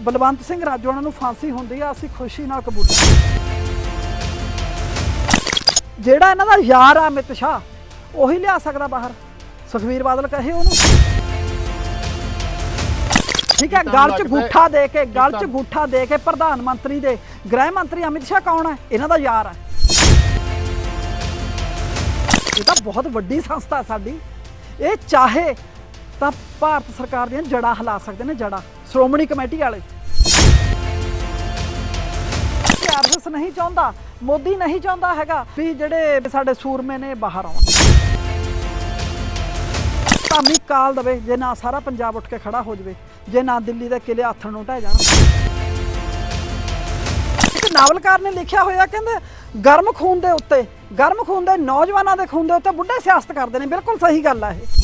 ਬਲਵੰਤ ਸਿੰਘ ਰਾਜੋਆਣਾ ਨੂੰ ਫਾਂਸੀ ਹੁੰਦੀ ਆ ਅਸੀਂ ਖੁਸ਼ੀ ਨਾਲ ਕਬੂਲ ਜਿਹੜਾ ਇਹਨਾਂ ਦਾ ਯਾਰ ਆ ਅਮਿਤ ਸ਼ਾਹ ਉਹੀ ਲਿਆ ਸਕਦਾ ਬਾਹਰ। ਸੁਖਵੀਰ ਬਾਦਲ ਕਹੇ ਉਹਨੂੰ। ਠੀਕ ਹੈ ਗਲ 'ਚ ਗੂਠਾ ਦੇ ਕੇ ਗਲ 'ਚ ਗੂਠਾ ਦੇ ਕੇ ਪ੍ਰਧਾਨ ਮੰਤਰੀ ਦੇ। ਗ੍ਰਹਿ ਮੰਤਰੀ ਅਮਿਤ ਸ਼ਾਹ ਕੌਣ ਹੈ ਇਹਨਾਂ ਦਾ ਯਾਰ ਹੈ ਇਹ ਤਾਂ ਬਹੁਤ ਵੱਡੀ ਸੰਸਥਾ ਸਾਡੀ। ਇਹ ਚਾਹੇ ਤਾਂ ਭਾਰਤ ਸਰਕਾਰ ਦੀਆਂ ਜੜਾਂ ਹਿਲਾ ਸਕਦੇ ਨੇ ਜੜਾਂ ਸ਼੍ਰੋਮਣੀ ਕਮੇਟੀ ਵਾਲੇ। ਆਰਐਸਐਸ ਨਹੀਂ ਚਾਹੁੰਦਾ, ਮੋਦੀ ਨਹੀਂ ਚਾਹੁੰਦਾ ਹੈਗਾ ਵੀ ਜਿਹੜੇ ਸਾਡੇ ਸੂਰਮੇ ਨੇ ਬਾਹਰ ਆਉਣ। ਧਾਮੀ ਕਾਲ ਦਵੇ, ਜੇ ਨਾ ਸਾਰਾ ਪੰਜਾਬ ਉੱਠ ਕੇ ਖੜਾ ਹੋ ਜਵੇ, ਜੇ ਨਾ ਦਿੱਲੀ ਦੇ ਕਿਲੇ ਆਥਣ ਨੂੰ ਢਹਿ ਜਾਣ। ਇੱਕ ਨਾਵਲਕਾਰ ਨੇ ਲਿਖਿਆ ਹੋਇਆ, ਕਹਿੰਦੇ ਗਰਮ ਖੂਨ ਦੇ ਉੱਤੇ, ਗਰਮ ਖੂਨ ਦੇ ਨੌਜਵਾਨਾਂ ਦੇ ਖੂਨ ਦੇ ਉੱਤੇ ਬੁੱਢੇ ਸਿਆਸਤ ਕਰਦੇ ਨੇ। ਬਿਲਕੁਲ ਸਹੀ ਗੱਲ ਆ ਇਹ।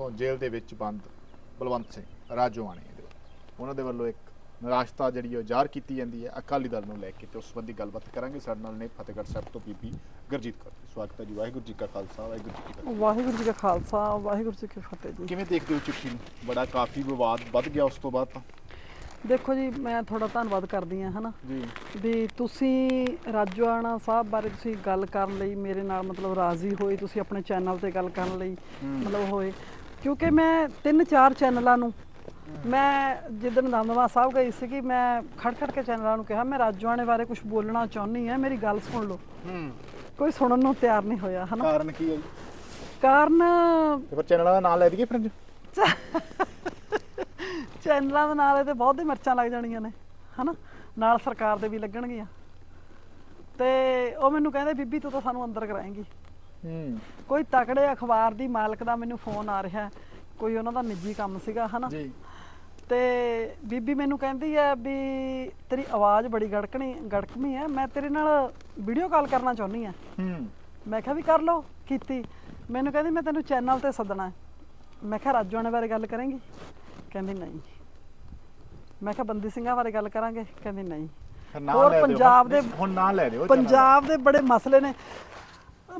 ਤੋਂ ਜੇਲ੍ਹ ਦੇ ਵਿੱਚ ਬੰਦ ਬਲਵੰਤ ਸਿੰਘ ਰਾਜੋਆਣੇ ਦੇ। ਉਹਨਾਂ ਦੇ ਵੱਲੋਂ ਇੱਕ ਨਿਰਾਸ਼ਤਾ ਜਿਹੜੀ ਉਹ ਜ਼ਾਹਰ ਕੀਤੀ ਜਾਂਦੀ ਹੈ। ਅਕਾਲੀ ਦਲ ਨੂੰ ਲੈ ਕੇ ਤੇ ਉਸ ਸੰਬੰਧੀ ਗੱਲਬਾਤ ਕਰਾਂਗੇ। ਸਾਡੇ ਨਾਲ ਨੇ ਫਤਿਹਗੜ੍ਹ ਸਾਹਿਬ ਤੋਂ ਬੀਬੀ ਗੁਰਜੀਤ ਕੌਰ। ਸਵਾਗਤ ਹੈ ਜੀ। ਵਾਹਿਗੁਰੂ ਜੀ ਕਾ ਖਾਲਸਾ ਵਾਹਿਗੁਰੂ ਜੀ ਕੀ ਫਤਿਹ। ਵਾਹਿਗੁਰੂ ਜੀ ਕਾ ਖਾਲਸਾ ਵਾਹਿਗੁਰੂ ਜੀ ਕੀ ਫਤਿਹ ਜੀ। ਕਿਵੇਂ ਦੇਖਦੇ ਹੋ ਚਿੱਠੀ ਨੂੰ? ਬੜਾ ਕਾਫੀ ਵਿਵਾਦ ਵੱਧ ਗਿਆ ਉਸ ਤੋਂ ਬਾਅਦ ਤਾਂ। ਦੇਖੋ ਜੀ ਮੈਂ ਤੁਹਾਡਾ ਧੰਨਵਾਦ ਕਰਦੀ ਹਾਂ ਹਨਾ? ਜੀ। ਵੀ ਤੁਸੀਂ ਰਾਜੋਆਣਾ ਸਾਹਿਬ ਬਾਰੇ ਤੁਸੀਂ ਗੱਲ ਕਰਨ ਲਈ ਮੇਰੇ ਨਾਲ ਮਤਲਬ ਰਾਜ਼ੀ ਹੋਏ। ਤੁਸੀਂ ਆਪਣੇ ਚੈਨਲ ਤੇ ਗੱਲ ਕਰਨ ਲਈ ਮਤਲਬ ਹੋਏ। ਕਿਉਂਕਿ ਮੈਂ ਤਿੰਨ ਚਾਰ ਚੈਨਲਾਂ ਨੂੰ ਮੈਂ ਜਿੱਦਣ ਦਮਦਮਾ ਸਾਹਿਬ ਗਈ ਸੀਗੀ ਮੈਂ ਖੜ ਖੜ ਕੇ ਚੈਨਲਾਂ ਨੂੰ ਕਿਹਾ ਮੈਂ ਰਾਜੋਆਣੇ ਬਾਰੇ ਕੁਝ ਬੋਲਣਾ ਚਾਹੁੰਦੀ ਹਾਂ ਮੇਰੀ ਗੱਲ ਸੁਣ ਲਓ। ਹੂੰ। ਕੋਈ ਸੁਣਨ ਨੂੰ ਤਿਆਰ ਨਹੀਂ ਹੋਇਆ ਹਨਾ? ਕਾਰਨ ਕੀ ਹੈ ਜੀ? ਕਾਰਨ ਤੇ ਫਿਰ ਚੈਨਲਾਂ ਦਾ ਨਾਮ ਲੈ ਦਈਏ ਫਿਰ ਚੈਨਲਾਂ ਦੇ ਨਾਲ ਇਹਦੇ ਬਹੁਤ ਹੀ ਮਿਰਚਾਂ ਲੱਗ ਜਾਣੀਆਂ ਨੇ ਹਨਾ? ਨਾਲ ਸਰਕਾਰ ਦੇ ਵੀ ਲੱਗਣਗੀਆਂ। ਤੇ ਉਹ ਮੈਨੂੰ ਕਹਿੰਦੇ ਬੀਬੀ ਤੂੰ ਤਾਂ ਸਾਨੂੰ ਅੰਦਰ ਕਰਾਏਂਗੀ। ਹੂੰ। ਕੋਈ ਤਕੜੇ ਅਖਬਾਰ ਦੀ ਮਾਲਕ ਦਾ ਮੈਨੂੰ ਫੋਨ ਆ ਰਿਹਾ ਹੈ, ਕੋਈ ਉਹਨਾਂ ਦਾ ਨਿੱਜੀ ਕੰਮ ਸੀਗਾ ਹਨਾ? ਜੀ। ਤੇ ਬੀਬੀ ਮੈਨੂੰ ਕਹਿੰਦੀ ਹੈ ਵੀ ਤੇਰੀ ਆਵਾਜ਼ ਬੜੀ ਗੜਕਣੀ ਗੜਕਮੀ ਹੈ ਮੈਂ ਤੇਰੇ ਨਾਲ ਵੀਡੀਓ ਕਾਲ ਕਰਨਾ ਚਾਹੁੰਦੀ ਹੂੰ। ਮੈਂ ਕਿਹਾ ਵੀ ਕਰ ਲਓ ਕੀਤੀ। ਮੈਨੂੰ ਕਹਿੰਦੀ ਮੈਂ ਤੈਨੂੰ ਚੈਨਲ ਤੇ ਸੱਦਣਾ। ਹੈ ਮੈਂ ਕਿਹਾ ਰਾਜੋਆਣੇ ਬਾਰੇ ਗੱਲ ਕਰਾਂਗੀ? ਕਹਿੰਦੀ ਨਹੀਂ। ਮੈਂ ਕਿਹਾ ਬੰਦੀ ਸਿੰਘਾਂ ਬਾਰੇ ਗੱਲ ਕਰਾਂਗੇ? ਕਹਿੰਦੀ ਨਹੀਂ। ਫਿਰ ਨਾਂ ਹੋਰ ਲੈ ਦਿਓ। ਪੰਜਾਬ ਦੇ ਹੁਣ ਨਾਂ ਲੈ ਦਿਓ। ਪੰਜਾਬ ਦੇ ਬੜੇ ਮਸਲੇ ਨੇ।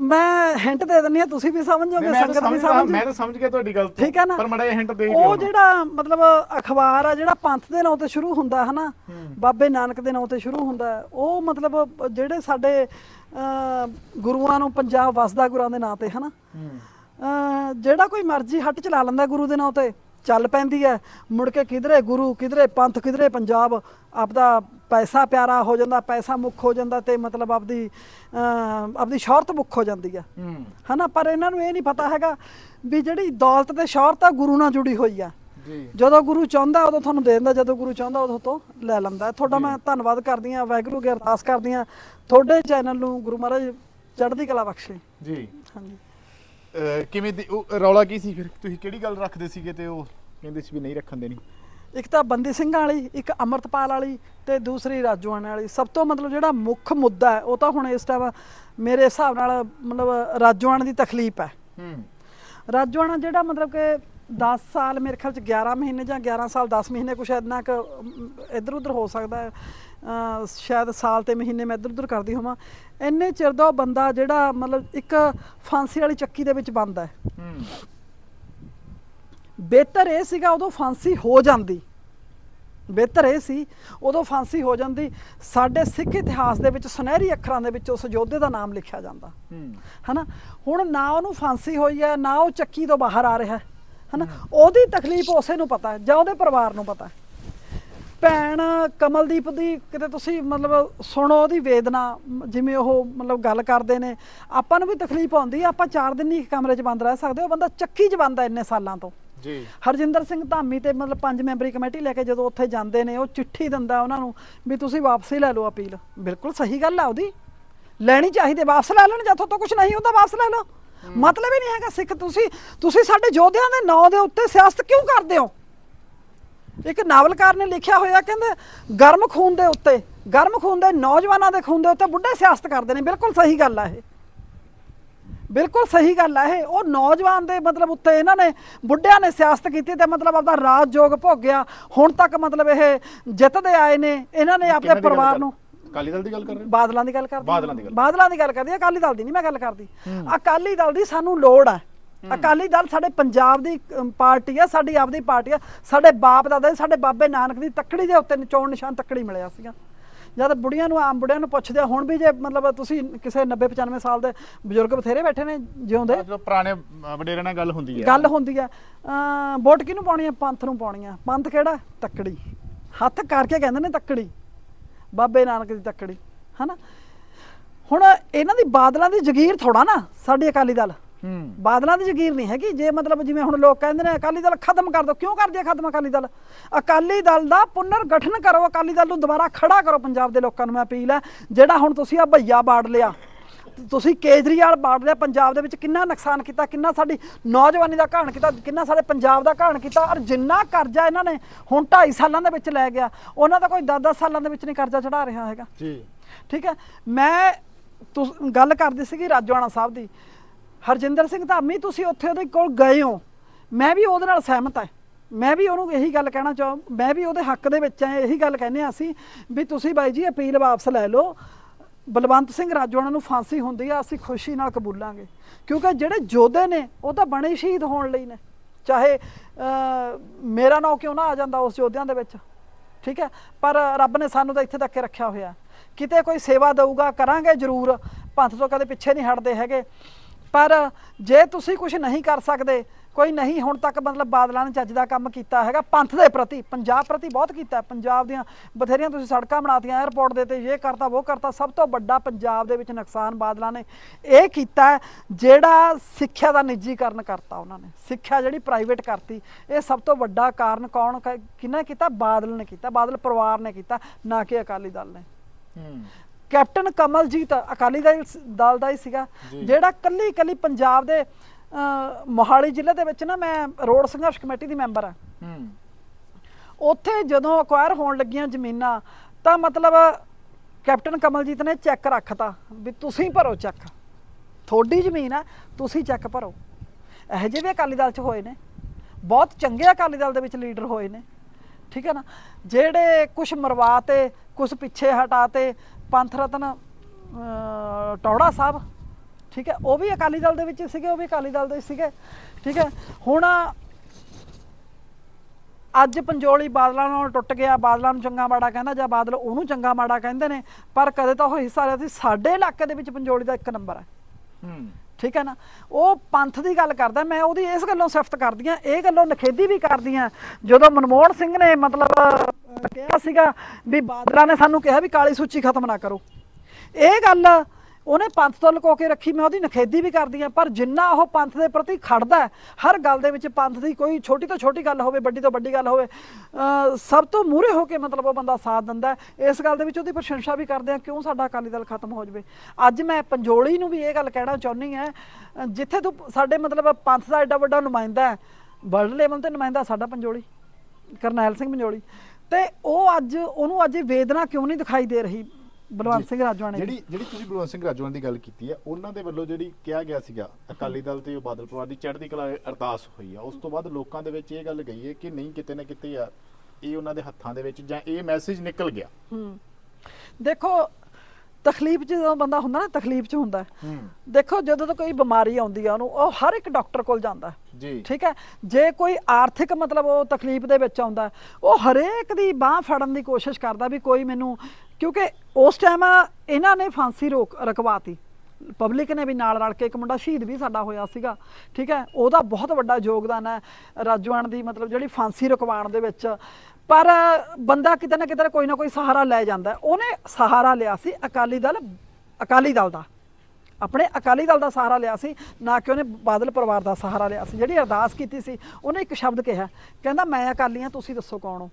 ਮੈਂ ਹਿੰਟ ਦੇ ਦਿੰਨੀ ਆ ਤੁਸੀਂ ਵੀ ਸਮਝ ਜਾਓਗੇ ਨਹੀਂ, ਮੈਂ ਤਾਂ ਸੰਗਤ ਵੀ ਸਮਝ ਸਮਝ ਮੈਂ ਤਾਂ ਸਮਝ ਗਿਆ ਤੁਹਾਡੀ ਗੱਲ ਤੋਂ ਠੀਕ ਹੈ ਨਾ ਪਰ ਮੜਾ ਹਿੰਟ ਦੇ ਦਿਓ ਉਹ। ਜਿਹੜਾ ਮਤਲਬ ਅਖਬਾਰ ਆ ਜਿਹੜਾ ਪੰਥ ਦੇ ਨਾਂ ਤੇ ਸ਼ੁਰੂ ਹੁੰਦਾ ਹੈ ਨਾ ਹੂੰ। ਬਾਬੇ ਨਾਨਕ ਦੇ ਨਾਂ ਤੇ ਸ਼ੁਰੂ ਹੁੰਦਾ ਹੈ, ਉਹ ਮਤਲਬ ਜਿਹੜੇ ਸਾਡੇ ਅਹ, ਗੁਰੂਆਂ ਨੂੰ ਪੰਜਾਬ ਵਸਦਾ ਗੁਰਾਂ ਦੇ ਨਾਂ ਤੇ ਹਨਾ ਅਹ, ਜਿਹੜਾ ਕੋਈ ਮਰਜ਼ੀ ਹੱਟ ਚਲਾ ਲੈਂਦਾ ਗੁਰੂ ਦੇ ਨਾਂ ਤੇ ਚੱਲ ਪੈਂਦੀ ਹੈ। ਮੁੜ ਕੇ ਕਿਧਰੇ ਗੁਰੂ ਕਿਧਰੇ ਪੰਥ ਕਿਧਰੇ ਪੰਜਾਬ ਆਪਦਾ ਪੈਸਾ ਪਿਆਰਾ ਹੋ ਜਾਂਦਾ ਪੈਸਾ ਮੁੱਖ ਹੋ ਜਾਂਦਾ ਤੇ ਮਤਲਬ ਆਪਦੀ ਆਪਦੀ ਸ਼ੌਹਰਤ ਮੁੱਖ ਹੋ ਜਾਂਦੀ ਹੈ। ਹਨਾ? ਪਰ ਇਹਨਾਂ ਨੂੰ ਇਹ ਨਹੀਂ ਪਤਾ ਹੈਗਾ ਵੀ ਜਿਹੜੀ ਦੌਲਤ ਤੇ ਸ਼ੌਹਰਤ ਆ ਗੁਰੂ ਨਾਲ ਜੁੜੀ ਹੋਈ ਆ। ਜਦੋਂ ਗੁਰੂ ਚਾਹੁੰਦਾ ਉਦੋਂ ਤੁਹਾਨੂੰ ਦੇ ਦਿੰਦਾ ਜਦੋਂ ਗੁਰੂ ਚਾਹੁੰਦਾ ਉਦੋਂ ਤੋਂ ਲੈ ਲੈਂਦਾ। ਤੁਹਾਡਾ ਮੈਂ ਧੰਨਵਾਦ ਕਰਦੀ ਆ ਵਾਹਿਗੁਰੂ ਅੱਗੇ ਅਰਦਾਸ ਕਰਦੀ ਆ ਤੁਹਾਡੇ ਚੈਨਲ ਨੂੰ ਗੁਰੂ ਮਹਾਰਾਜ ਚੜ੍ਹਦੀ ਕਲਾ ਬਖਸ਼ੇ। ਜੀ। ਹਾਂਜੀ। ਅਹ ਕਿਵੇਂ ਦੀ ਉਹ ਰੌਲਾ ਕੀ ਸੀ ਫਿਰ? ਤੁਸੀਂ ਕਿਹੜੀ ਗੱਲ ਰੱਖਦੇ ਸੀਗੇ ਤੇ ਉਹ ਕਹਿੰਦੇ ਸੀ ਵੀ ਨਹੀਂ ਰੱਖਣ ਦੇਣੀ? ਇੱਕ ਤਾਂ ਬੰਦੀ ਸਿੰਘਾਂ ਵਾਲੀ ਇੱਕ ਅਮਰਤਪਾਲ ਵਾਲੀ ਤੇ ਦੂਸਰੀ ਰਾਜੋਆਣੇ ਵਾਲੀ। ਸਭ ਤੋਂ ਮਤਲਬ ਜਿਹੜਾ ਮੁੱਖ ਮੁੱਦਾ ਹੈ ਉਹ ਤਾਂ ਹੁਣ ਇਸ ਟਾਈਮ ਮੇਰੇ ਹਿਸਾਬ ਨਾਲ ਮਤਲਬ ਰਾਜੋਆਣੇ ਦੀ ਤਕਲੀਫ ਹੈ। ਹੂੰ। ਰਾਜੋਆਣਾ ਜਿਹੜਾ ਮਤਲਬ ਕਿ 10 ਸਾਲ ਮੇਰੇ ਖਿਆਲ ਚ 11 ਮਹੀਨੇ ਜਾਂ 11 ਸਾਲ 10 ਮਹੀਨੇ ਕੁਛ ਇੰਨਾ ਕੁ ਇੱਧਰ ਉੱਧਰ ਹੋ ਸਕਦਾ ਹੈ। ਸ਼ਾਇਦ ਸਾਲ ਤੇ ਮਹੀਨੇ ਮੈਂ ਇੱਧਰ ਉੱਧਰ ਕਰਦੀ ਹੋਵਾਂ ਇੰਨੇ ਚਿਰ ਦਾ ਉਹ ਬੰਦਾ ਜਿਹੜਾ ਮਤਲਬ ਇੱਕ ਫਾਂਸੀ ਵਾਲੀ ਚੱਕੀ ਦੇ ਵਿੱਚ ਬੰਦ ਹੈ। ਬਿਹਤਰ ਇਹ ਸੀਗਾ ਉਦੋਂ ਫਾਂਸੀ ਹੋ ਜਾਂਦੀ। ਬਿਹਤਰ ਇਹ ਸੀ ਉਦੋਂ ਫਾਂਸੀ ਹੋ ਜਾਂਦੀ। ਸਾਡੇ ਸਿੱਖ ਇਤਿਹਾਸ ਦੇ ਵਿੱਚ ਸੁਨਹਿਰੀ ਅੱਖਰਾਂ ਦੇ ਵਿੱਚ ਉਸ ਯੋਧੇ ਦਾ ਨਾਮ ਲਿਖਿਆ ਜਾਂਦਾ। ਹੂੰ। ਹਨਾ? ਹੁਣ ਨਾ ਉਹਨੂੰ ਫਾਂਸੀ ਹੋਈ ਹੈ ਨਾ ਉਹ ਚੱਕੀ ਤੋਂ ਬਾਹਰ ਆ ਰਿਹਾ ਹੈ। ਹਨਾ? ਉਹਦੀ ਤਕਲੀਫ ਉਸੇ ਨੂੰ ਪਤਾ ਹੈ ਜਾਂ ਉਹਦੇ ਪਰਿਵਾਰ ਨੂੰ ਪਤਾ ਹੈ। ਭੈਣ ਕਮਲਦੀਪ ਦੀ ਕਿਤੇ ਤੁਸੀਂ ਮਤਲਬ ਸੁਣੋ ਉਹਦੀ ਵੇਦਨਾ ਜਿਵੇਂ ਉਹ ਮਤਲਬ ਗੱਲ ਕਰਦੇ ਨੇ। ਆਪਾਂ ਨੂੰ ਵੀ ਤਕਲੀਫ ਆਉਂਦੀ ਆਪਾਂ 4 ਦਿਨ ਹੀ ਇੱਕ ਕਮਰੇ 'ਚ ਬੰਦ ਰਹਿ ਸਕਦੇ ਉਹ ਬੰਦਾ ਚੱਕੀ 'ਚ ਬੰਦ ਇੰਨੇ ਸਾਲਾਂ ਤੋਂ। ਜੀ। ਹਰਜਿੰਦਰ ਸਿੰਘ ਧਾਮੀ ਤੇ ਮਤਲਬ ਪੰਜ ਮੈਂਬਰੀ ਕਮੇਟੀ ਲੈ ਕੇ ਜਦੋਂ ਉੱਥੇ ਜਾਂਦੇ ਨੇ ਉਹ ਚਿੱਠੀ ਦਿੰਦਾ ਉਹਨਾਂ ਨੂੰ ਵੀ ਤੁਸੀਂ ਵਾਪਸ ਹੀ ਲੈ ਲਓ ਅਪੀਲ। ਬਿਲਕੁਲ ਸਹੀ ਗੱਲ ਆ ਉਹਦੀ। ਲੈਣੀ ਚਾਹੀਦੀ ਵਾਪਸ ਲੈ ਲੈਣ ਜਿੱਥੋਂ ਤੋਂ ਕੁਝ ਨਹੀਂ ਹੁੰਦਾ ਵਾਪਸ ਲੈ ਲਓ। ਮਤਲਬ ਹੀ ਨਹੀਂ ਹੈਗਾ ਸਿੱਖ। ਤੁਸੀਂ ਤੁਸੀਂ ਸਾਡੇ ਯੋਧਿਆਂ ਦੇ ਨਾਂ ਦੇ ਉੱਤੇ ਸਿਆਸਤ ਕਿਉਂ ਕਰਦੇ ਹੋ? ਇੱਕ ਨਾਵਲਕਾਰ ਨੇ ਲਿਖਿਆ ਹੋਇਆ ਕਹਿੰਦੇ ਗਰਮ ਖੂਨ ਦੇ ਉੱਤੇ ਗਰਮ ਖੂਨ ਦੇ ਨੌਜਵਾਨਾਂ ਦੇ ਖੂਨ ਦੇ ਉੱਤੇ ਬੁੱਢੇ ਸਿਆਸਤ ਕਰਦੇ ਨੇ। ਬਿਲਕੁਲ ਸਹੀ ਗੱਲ ਆ ਇਹ। ਬਿਲਕੁਲ ਸਹੀ ਗੱਲ ਆ ਇਹ। ਉਹ ਨੌਜਵਾਨ ਦੇ ਮਤਲਬ ਉੱਤੇ ਇਹਨਾਂ ਨੇ ਬੁੱਢਿਆਂ ਨੇ ਸਿਆਸਤ ਕੀਤੀ ਤੇ ਮਤਲਬ ਆਪਦਾ ਰਾਜਯੋਗ ਭੋਗਿਆ। ਹੁਣ ਤੱਕ ਮਤਲਬ ਇਹ ਜਿੱਤਦੇ ਆਏ ਨੇ। ਇਹਨਾਂ ਨੇ ਆਪਣੇ ਪਰਿਵਾਰ ਨੂੰ ਅਕਾਲੀ ਦਲ ਦੀ ਗੱਲ ਕਰ ਰਹੇ ਬਾਦਲਾਂ ਦੀ ਗੱਲ ਕਰਦੀ ਬਾਦਲਾਂ ਦੀ ਗੱਲ। ਬਾਦਲਾਂ ਦੀ ਗੱਲ ਕਰਦੀ ਆ, ਅਕਾਲੀ ਦਲ ਦੀ ਨਹੀਂ ਮੈਂ ਗੱਲ ਕਰਦੀ। ਅਕਾਲੀ ਦਲ ਦੀ ਸਾਨੂੰ ਲੋੜ ਹੈ ਅਕਾਲੀ ਦਲ ਸਾਡੇ ਪੰਜਾਬ ਦੀ ਪਾਰਟੀ ਆ ਸਾਡੀ ਆਪਦੀ ਪਾਰਟੀ ਆ। ਸਾਡੇ ਬਾਪ ਦਾਦਾ ਸਾਡੇ ਬਾਬੇ ਨਾਨਕ ਦੀ ਤੱਕੜੀ ਦੇ ਉੱਤੇ ਨਿਚੋੜ ਨਿਸ਼ਾਨ ਤੱਕੜੀ ਮਿਲਿਆ ਸੀਗਾ। ਜਦ ਬੁੜੀਆਂ ਨੂੰ ਆਮ ਬੁੜੀਆਂ ਨੂੰ ਪੁੱਛਦੇ ਹੁਣ ਵੀ ਜੇ ਮਤਲਬ ਤੁਸੀਂ ਕਿਸੇ 90 95 ਸਾਲ ਦੇ ਬਜ਼ੁਰਗ ਬਥੇਰੇ ਬੈਠੇ ਨੇ ਜਿਉਂਦੇ। ਜਦੋਂ ਪੁਰਾਣੇ ਵਡੇਰਿਆਂ ਨਾਲ ਗੱਲ ਹੁੰਦੀ ਹੈ ਗੱਲ ਹੁੰਦੀ ਆ। ਅਮ ਵੋਟ ਕਿਹਨੂੰ ਪਾਉਣੀ ਆ? ਪੰਥ ਨੂੰ ਪਾਉਣੀ ਆ। ਪੰਥ ਕਿਹੜਾ? ਤੱਕੜੀ। ਹੱਥ ਕਰਕੇ ਕਹਿੰਦੇ ਨੇ ਤੱਕੜੀ। ਬਾਬੇ ਨਾਨਕ ਦੀ ਤੱਕੜੀ। ਹਨਾ? ਹੁਣ ਇਹਨਾਂ ਦੀ ਬਾਦਲਾਂ ਦੀ ਜ਼ਗੀਰ ਥੋੜਾ ਨਾ ਸਾਡੀ ਅਕਾਲੀ ਦਲ। ਹੂੰ। ਬਾਦਲਾਂ ਦੀ ਜ਼ਗੀਰ ਨਹੀਂ ਹੈਗੀ। ਜੇ ਮਤਲਬ ਜਿਵੇਂ ਹੁਣ ਲੋਕ ਕਹਿੰਦੇ ਨੇ ਅਕਾਲੀ ਦਲ ਖਤਮ ਕਰ ਦਿਓ ਕਿਉਂ ਕਰ ਦਿਆ ਖਤਮ ਅਕਾਲੀ ਦਲ? ਅਕਾਲੀ ਦਲ ਦਾ ਪੁਨਰ ਗਠਨ ਕਰੋ। ਅਕਾਲੀ ਦਲ ਨੂੰ ਦੁਬਾਰਾ ਖੜਾ ਕਰੋ ਪੰਜਾਬ ਦੇ ਲੋਕਾਂ ਨੂੰ। ਮੈਂ ਅਪੀਲ ਹੈ ਜਿਹੜਾ ਹੁਣ ਤੁਸੀਂ ਆ ਭਈਆ ਬਾੜ ਲਿਆ ਤੁਸੀਂ ਕੇਜਰੀਵਾਲ ਬਾੜ ਲਿਆ ਪੰਜਾਬ ਦੇ ਵਿੱਚ ਕਿੰਨਾ ਨੁਕਸਾਨ ਕੀਤਾ ਕਿੰਨਾ ਸਾਡੀ ਨੌਜਵਾਨੀ ਦਾ ਘਾਣ ਕੀਤਾ ਕਿੰਨਾ ਸਾਡੇ ਪੰਜਾਬ ਦਾ ਘਾਣ ਕੀਤਾ ਔਰ ਜਿੰਨਾ ਕਰਜ਼ਾ ਇਹਨਾਂ ਨੇ ਹੁਣ 2.5 ਸਾਲਾਂ ਦੇ ਵਿੱਚ ਲੈ ਗਿਆ ਉਹਨਾਂ ਦਾ ਕੋਈ 10-10 ਸਾਲਾਂ ਦੇ ਵਿੱਚ ਨਹੀਂ ਕਰਜ਼ਾ ਚੜਾ ਰਿਹਾ ਹੈਗਾ। ਜੀ। ਠੀਕ ਹੈ? ਮੈਂ ਤੁਸ ਗੱਲ ਕਰਦੀ ਸੀਗੀ ਰਾਜਵਾਨਾ ਸਾਹਿਬ ਦੀ। ਹਰਜਿੰਦਰ ਸਿੰਘ ਧਾਮੀ, ਤੁਸੀਂ ਉੱਥੇ ਉਹਦੇ ਕੋਲ ਗਏ ਹੋ। ਮੈਂ ਵੀ ਉਹਦੇ ਨਾਲ ਸਹਿਮਤ ਹਾਂ। ਮੈਂ ਵੀ ਉਹਨੂੰ ਇਹੀ ਗੱਲ ਕਹਿਣਾ ਚਾਹਾਂ, ਮੈਂ ਵੀ ਉਹਦੇ ਹੱਕ ਦੇ ਵਿੱਚ ਆ ਇਹੀ ਗੱਲ ਕਹਿੰਦੇ ਆ ਅਸੀਂ ਵੀ ਤੁਸੀਂ ਬਾਈ ਜੀ ਅਪੀਲ ਵਾਪਸ ਲੈ ਲਓ। ਬਲਵੰਤ ਸਿੰਘ ਰਾਜਵਾਨਾ ਨੂੰ ਫਾਂਸੀ ਹੁੰਦੀ ਆ, ਅਸੀਂ ਖੁਸ਼ੀ ਨਾਲ ਕਬੂਲਾਂਗੇ। ਕਿਉਂਕਿ ਜਿਹੜੇ ਯੋਧੇ ਨੇ, ਉਹ ਤਾਂ ਬਣੇ ਸ਼ਹੀਦ ਹੋਣ ਲਈ ਨੇ। ਚਾਹੇ ਮੇਰਾ ਨਾਂ ਕਿਉਂ ਨਾ ਆ ਜਾਂਦਾ ਉਸ ਯੋਧਿਆਂ ਦੇ ਵਿੱਚ, ਠੀਕ ਹੈ? ਪਰ ਰੱਬ ਨੇ ਸਾਨੂੰ ਤਾਂ ਇੱਥੇ ਤੱਕ ਰੱਖਿਆ ਹੋਇਆ। ਕਿਤੇ ਕੋਈ ਸੇਵਾ ਦੇਊਗਾ, ਕਰਾਂਗੇ ਜ਼ਰੂਰ। ਪੰਥ ਤੋਂ ਕਦੇ ਪਿੱਛੇ ਨਹੀਂ ਹਟਦੇ ਹੈਗੇ। ਪਰ ਜੇ ਤੁਸੀਂ ਕੁਝ ਨਹੀਂ ਕਰ ਸਕਦੇ, ਕੋਈ ਨਹੀਂ ਹੁਣ ਤੱਕ ਮਤਲਬ ਬਾਦਲਾਂ ਨੇ ਚੱਜ ਦਾ ਕੰਮ ਕੀਤਾ ਹੈਗਾ, ਪੰਥ ਦੇ ਪ੍ਰਤੀ, ਪੰਜਾਬ ਪ੍ਰਤੀ ਬਹੁਤ ਕੀਤਾ ਪੰਜਾਬ ਦੀਆਂ ਬਥੇਰੀਆਂ ਤੁਸੀਂ ਸੜਕਾਂ ਬਣਾਤੀਆਂ 에ਅਰਪੋਰਟ ਦੇ ਤੇ ਇਹ ਕਰਤਾ, ਉਹ ਕਰਤਾ, ਸਭ ਤੋਂ ਵੱਡਾ ਪੰਜਾਬ ਦੇ ਵਿੱਚ ਨੁਕਸਾਨ ਬਾਦਲਾਂ ਨੇ ਇਹ ਕੀਤਾ ਜਿਹੜਾ ਸਿੱਖਿਆ ਦਾ ਨਿੱਜੀਕਰਨ ਕਰਤਾ ਉਹਨਾਂ ਨੇ। ਸਿੱਖਿਆ ਜਿਹੜੀ ਪ੍ਰਾਈਵੇਟ ਕਰਤੀ, ਇਹ ਸਭ ਤੋਂ ਵੱਡਾ ਕਾਰਨ ਕੌਣ ਕਿਹਨੇ ਕੀਤਾ? ਬਾਦਲ ਨੇ ਕੀਤਾ, ਬਾਦਲ ਪਰਿਵਾਰ ਨੇ ਕੀਤਾ, ਨਾ ਕਿ ਅਕਾਲੀ ਦਲ ਨੇ। ਕੈਪਟਨ ਕਮਲਜੀਤ ਅਕਾਲੀ ਦਲ ਦਲ ਦਾ ਹੀ ਸੀਗਾ। ਜਿਹੜਾ ਕੱਲੀ ਕੱਲੀ ਪੰਜਾਬ ਦੇ ਮੋਹਾਲੀ ਜ਼ਿਲ੍ਹੇ ਦੇ ਵਿੱਚ ਨਾ ਮੈਂ ਰੋਡ ਸੰਘਰਸ਼ ਕਮੇਟੀ ਦੀ ਮੈਂਬਰ ਆ ਹੂੰ। ਉੱਥੇ ਜਦੋਂ ਅਕਵਾਇਰ ਹੋਣ ਲੱਗੀਆਂ ਜ਼ਮੀਨਾਂ ਤਾਂ ਮਤਲਬ ਕੈਪਟਨ ਕਮਲਜੀਤ ਨੇ ਚੈੱਕ ਰੱਖਤਾ ਵੀ ਤੁਸੀਂ ਭਰੋ ਚੈੱਕ ਤੁਹਾਡੀ ਜ਼ਮੀਨ ਆ ਤੁਸੀਂ ਚੈੱਕ ਭਰੋ। ਇਹੋ ਜਿਹੇ ਵੀ ਅਕਾਲੀ ਦਲ 'ਚ ਹੋਏ ਨੇ। ਬਹੁਤ ਚੰਗੇ ਅਕਾਲੀ ਦਲ ਦੇ ਵਿੱਚ ਲੀਡਰ ਹੋਏ ਨੇ। ਠੀਕ ਹੈ ਨਾ? ਜਿਹੜੇ ਕੁਝ ਮਰਵਾ ਤੇ ਕੁਝ ਪਿੱਛੇ ਹਟਾ ਤੇ ਪੰਥ ਰਤਨ ਟੌੜਾ ਸਾਹਿਬ, ਠੀਕ ਹੈ, ਉਹ ਵੀ ਅਕਾਲੀ ਦਲ ਦੇ ਵਿੱਚ ਸੀਗੇ, ਉਹ ਵੀ ਅਕਾਲੀ ਦਲ ਦੇ ਸੀਗੇ, ਠੀਕ ਹੈ। ਹੁਣ ਅੱਜ ਪੰਜੋਲੀ ਬਾਦਲਾਂ ਨਾਲ ਟੁੱਟ ਗਿਆ, ਬਾਦਲਾਂ ਨੂੰ ਚੰਗਾ ਮਾੜਾ ਕਹਿੰਦਾ ਜਾਂ ਬਾਦਲ ਉਹਨੂੰ ਚੰਗਾ ਮਾੜਾ ਕਹਿੰਦੇ ਨੇ, ਪਰ ਕਦੇ ਤਾਂ ਉਹ ਹਿੱਸਾ ਲਿਆ ਸੀ। ਸਾਡੇ ਇਲਾਕੇ ਦੇ ਵਿੱਚ ਪੰਜੋਲੀ ਦਾ ਇੱਕ ਨੰਬਰ ਹੈ। ਹੂੰ। ਠੀਕ ਹੈ ਨਾ? ਉਹ ਪੰਥ ਦੀ ਗੱਲ ਕਰਦਾ, ਮੈਂ ਉਹਦੀ ਇਸ ਗੱਲੋਂ ਸਿਫਤ ਕਰਦੀ ਆ ਇਹ ਗੱਲੋਂ ਨਖੇਦੀ ਵੀ ਕਰਦੀ ਆ ਜਦੋਂ ਮਨਮੋਹਨ ਸਿੰਘ ਨੇ ਮਤਲਬ ਕਿਹਾ ਸੀਗਾ ਵੀ ਬਾਦਲਾਂ ਨੇ ਸਾਨੂੰ ਕਿਹਾ ਵੀ ਕਾਲੀ ਸੂਚੀ ਖਤਮ ਨਾ ਕਰੋ। ਇਹ ਗੱਲ ਉਹਨੇ ਪੰਥ ਤੋਂ ਲੁਕੋ ਕੇ ਰੱਖੀ, ਮੈਂ ਉਹਦੀ ਨਖੇਦੀ ਵੀ ਕਰਦੀ ਆ ਪਰ ਜਿੰਨਾ ਉਹ ਪੰਥ ਦੇ ਪ੍ਰਤੀ ਖੜਦਾ ਹਰ ਗੱਲ ਦੇ ਵਿੱਚ ਪੰਥ ਦੀ ਕੋਈ ਛੋਟੀ ਤੋਂ ਛੋਟੀ ਗੱਲ ਹੋਵੇ, ਵੱਡੀ ਤੋਂ ਵੱਡੀ ਗੱਲ ਹੋਵੇ ਸਭ ਤੋਂ ਮੂਹਰੇ ਹੋ ਕੇ ਮਤਲਬ ਉਹ ਬੰਦਾ ਸਾਥ ਦਿੰਦਾ ਇਸ ਗੱਲ ਦੇ ਵਿੱਚ ਉਹਦੀ ਪ੍ਰਸ਼ੰਸਾ ਵੀ ਕਰਦੇ ਆ ਕਿਉਂ ਸਾਡਾ ਅਕਾਲੀ ਦਲ ਖਤਮ ਹੋ ਜਾਵੇ। ਅੱਜ ਮੈਂ ਪੰਜੋਲੀ ਨੂੰ ਵੀ ਇਹ ਗੱਲ ਕਹਿਣਾ ਚਾਹੁੰਦੀ ਆ ਜਿੱਥੇ ਤੂੰ ਸਾਡੇ ਮਤਲਬ ਪੰਥ ਦਾ ਐਡਾ ਵੱਡਾ ਨੁਮਾਇੰਦਾ ਹੈ, ਵਰਲਡ ਲੈਵਲ ਤੇ ਨੁਮਾਇੰਦਾ ਸਾਡਾ ਪੰਜੋਲੀ, ਕਰਨੈਲ ਸਿੰਘ ਪੰਜੋਲੀ। ਤੇ ਉਹ ਅੱਜ, ਉਹਨੂੰ ਅੱਜ ਵੇਦਨਾ ਕਿਉਂ ਨਹੀਂ ਦਿਖਾਈ ਦੇ ਰਹੀ? ਬਲਵੰਤ ਸਿੰਘ ਰਾਜਵਾਨੇ ਜਿਹੜੀ ਜਿਹੜੀ ਤੁਸੀਂ ਬਲਵੰਤ ਸਿੰਘ ਰਾਜੋਂ ਦੀ ਗੱਲ ਕੀਤੀ ਹੈ ਉਹਨਾਂ ਦੇ ਵੱਲੋਂ ਜਿਹੜੀ ਕਿਹਾ ਗਿਆ ਸੀਗਾ ਅਕਾਲੀ ਦਲ ਤੇ ਉਹ ਬਾਦਲ ਪਰਿਵਾਰ ਦੀ ਚੜ੍ਹਦੀ ਕਲਾ ਅਰਦਾਸ ਹੋਈ ਆ। ਉਸ ਤੋਂ ਬਾਅਦ ਲੋਕਾਂ ਦੇ ਵਿੱਚ ਇਹ ਗੱਲ ਗਈ ਹੈ ਕਿ ਨਹੀਂ ਕਿਤੇ ਨਾ ਕਿਤੇ ਯਾਰ ਇਹ ਉਹਨਾਂ ਦੇ ਹੱਥਾਂ ਦੇ ਵਿੱਚ ਜਾਂ ਇਹ ਮੈਸੇਜ ਨਿਕਲ ਗਿਆ। ਹੂੰ। ਦੇਖੋ ਤਕਲੀਫ ਜਦੋਂ ਬੰਦਾ ਹੁੰਦਾ ਨਾ ਤਕਲੀਫ 'ਚ ਹੁੰਦਾ। ਦੇਖੋ ਜਦੋਂ ਤੋਂ ਕੋਈ ਬਿਮਾਰੀ ਆਉਂਦੀ ਆ ਉਹਨੂੰ ਉਹ ਹਰ ਇੱਕ ਡਾਕਟਰ ਕੋਲ ਜਾਂਦਾ। ਜੀ। ਠੀਕ ਹੈ? ਜੇ ਕੋਈ ਆਰਥਿਕ ਮਤਲਬ ਉਹ ਤਕਲੀਫ ਦੇ ਵਿੱਚ ਆਉਂਦਾ ਉਹ ਹਰੇਕ ਦੀ ਬਾਹ ਫੜਨ ਦੀ ਕੋਸ਼ਿਸ਼ ਕਰਦਾ ਵੀ ਕੋਈ ਮੈਨੂੰ ਕਿਉਂਕਿ ਉਸ ਟਾਈਮ ਇਹਨਾਂ ਨੇ ਫਾਂਸੀ ਰੋਕ, ਰਕਵਾਤੀ। ਪਬਲਿਕ ਨੇ ਵੀ ਨਾਲ ਰਲ ਕੇ ਇੱਕ ਮੁੰਡਾ ਸ਼ਹੀਦ ਵੀ ਸਾਡਾ ਹੋਇਆ ਸੀਗਾ, ਠੀਕ ਹੈ? ਉਹਦਾ ਬਹੁਤ ਵੱਡਾ ਯੋਗਦਾਨ ਹੈ ਰਾਜਵਾਨ ਦੀ, ਮਤਲਬ ਜਿਹੜੀ ਫਾਂਸੀ ਰੁਕਵਾਉਣ ਦੇ ਵਿੱਚ। ਪਰ ਬੰਦਾ ਕਿਤੇ ਨਾ ਕਿਤੇ ਕੋਈ ਨਾ ਕੋਈ ਸਹਾਰਾ ਲੈ ਜਾਂਦਾ ਉਹਨੇ ਸਹਾਰਾ ਲਿਆ ਸੀ ਅਕਾਲੀ ਦਲ ਅਕਾਲੀ ਦਲ ਦਾ। ਆਪਣੇ ਅਕਾਲੀ ਦਲ ਦਾ ਸਹਾਰਾ ਲਿਆ ਸੀ, ਨਾ ਕਿ ਉਹਨੇ ਬਾਦਲ ਪਰਿਵਾਰ ਦਾ ਸਹਾਰਾ ਲਿਆ ਸੀ। ਜਿਹੜੀ ਅਰਦਾਸ ਕੀਤੀ ਸੀ, ਉਹਨੇ ਇੱਕ ਸ਼ਬਦ ਕਿਹਾ, ਕਹਿੰਦਾ, ਮੈਂ ਅਕਾਲੀ ਹਾਂ, ਤੁਸੀਂ ਦੱਸੋ ਕੌਣ ਹੋ?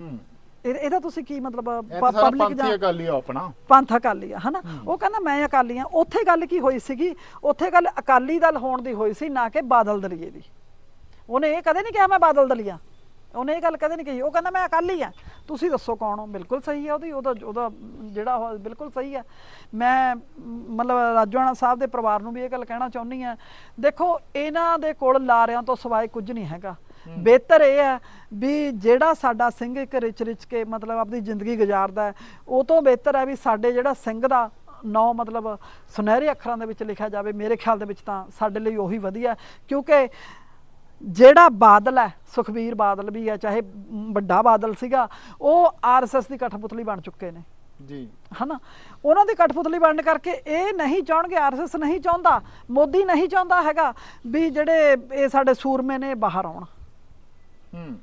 ਹੂੰ। ਇਹ- ਇਹਦਾ ਤੁਸੀਂ ਕੀ ਮਤਲਬ ਪਬਲਿਕ ਪੰਥੀ ਅਕਾਲੀ ਆ ਆਪਣਾ। ਪੰਥ ਅਕਾਲੀ ਆ ਹਨਾ? ਉਹ ਕਹਿੰਦਾ ਮੈਂ ਅਕਾਲੀ ਆ। ਉੱਥੇ ਗੱਲ ਕੀ ਹੋਈ ਸੀਗੀ? ਉੱਥੇ ਗੱਲ ਅਕਾਲੀ ਦਲ ਹੋਣ ਦੀ ਹੋਈ ਸੀ ਨਾ ਕਿ ਬਾਦਲ ਦਲੀਏ ਦੀ। ਉਹਨੇ ਇਹ ਕਦੇ ਨਹੀਂ ਕਿਹਾ ਮੈਂ ਬਾਦਲ ਦਲੀਆ ਉਹਨੇ ਇਹ ਗੱਲ ਕਦੇ ਨਹੀਂ ਕਹੀ। ਉਹ ਕਹਿੰਦਾ ਮੈਂ ਅਕਾਲੀ ਆ। ਤੁਸੀਂ ਦੱਸੋ ਕੌਣ ਹੋ? ਬਿਲਕੁਲ ਸਹੀ ਹੈ ਉਹਦੀ। ਉਹਦਾ ਉਹਦਾ ਜਿਹੜਾ ਉਹ ਬਿਲਕੁਲ ਸਹੀ ਹੈ ਮੈਂ ਮ, ਮਤਲਬ ਰਾਜਵਾਨਾ ਸਾਹਿਬ ਦੇ ਪਰਿਵਾਰ ਨੂੰ ਵੀ ਇਹ ਗੱਲ ਕਹਿਣਾ ਚਾਹੁੰਦੀ ਆ। ਦੇਖੋ ਇਹਨਾਂ ਦੇ ਕੋਲ ਲਾਰਿਆਂ ਤੋਂ ਸਿਵਾਏ ਕੁਝ ਨਹੀਂ ਹੈਗਾ। ਬਿਹਤਰ ਇਹ ਹੈ ਵੀ ਜਿਹੜਾ ਸਾਡਾ ਸਿੰਘ ਇੱਕ ਰਿਚ ਰਿਚ ਕੇ ਮਤਲਬ ਆਪਣੀ ਜ਼ਿੰਦਗੀ ਗੁਜ਼ਾਰਦਾ ਹੈ ਉਹ ਤੋਂ ਬਿਹਤਰ ਹੈ ਵੀ ਸਾਡੇ ਜਿਹੜਾ ਸਿੰਘ ਦਾ ਨੌ ਮਤਲਬ ਸੁਨਹਿਰੇ ਅੱਖਰਾਂ ਦੇ ਵਿੱਚ ਲਿਖਿਆ ਜਾਵੇ ਮੇਰੇ ਖਿਆਲ ਦੇ ਵਿੱਚ ਤਾਂ ਸਾਡੇ ਲਈ ਉਹੀ ਵਧੀਆ। ਕਿਉਂਕਿ ਜਿਹੜਾ ਬਾਦਲ ਹੈ ਸੁਖਬੀਰ ਬਾਦਲ ਵੀ ਹੈ ਚਾਹੇ ਵੱਡਾ ਬਾਦਲ ਸੀਗਾ ਉਹ ਆਰਐਸਐਸ ਦੀ ਕਠਪੁਤਲੀ ਬਣ ਚੁੱਕੇ ਨੇ। ਜੀ। ਹਨਾ? ਉਹਨਾਂ ਦੀ ਕਠਪੁਤਲੀ ਬਣਨ ਕਰਕੇ ਇਹ ਨਹੀਂ ਚਾਹਣਗੇ ਆਰਐਸਐਸ ਨਹੀਂ ਚਾਹੁੰਦਾ ਮੋਦੀ ਨਹੀਂ ਚਾਹੁੰਦਾ ਹੈਗਾ ਵੀ ਜਿਹੜੇ ਇਹ ਸਾਡੇ ਸੂਰਮੇ ਨੇ ਬਾਹਰ ਆਉਣ। ਹੂੰ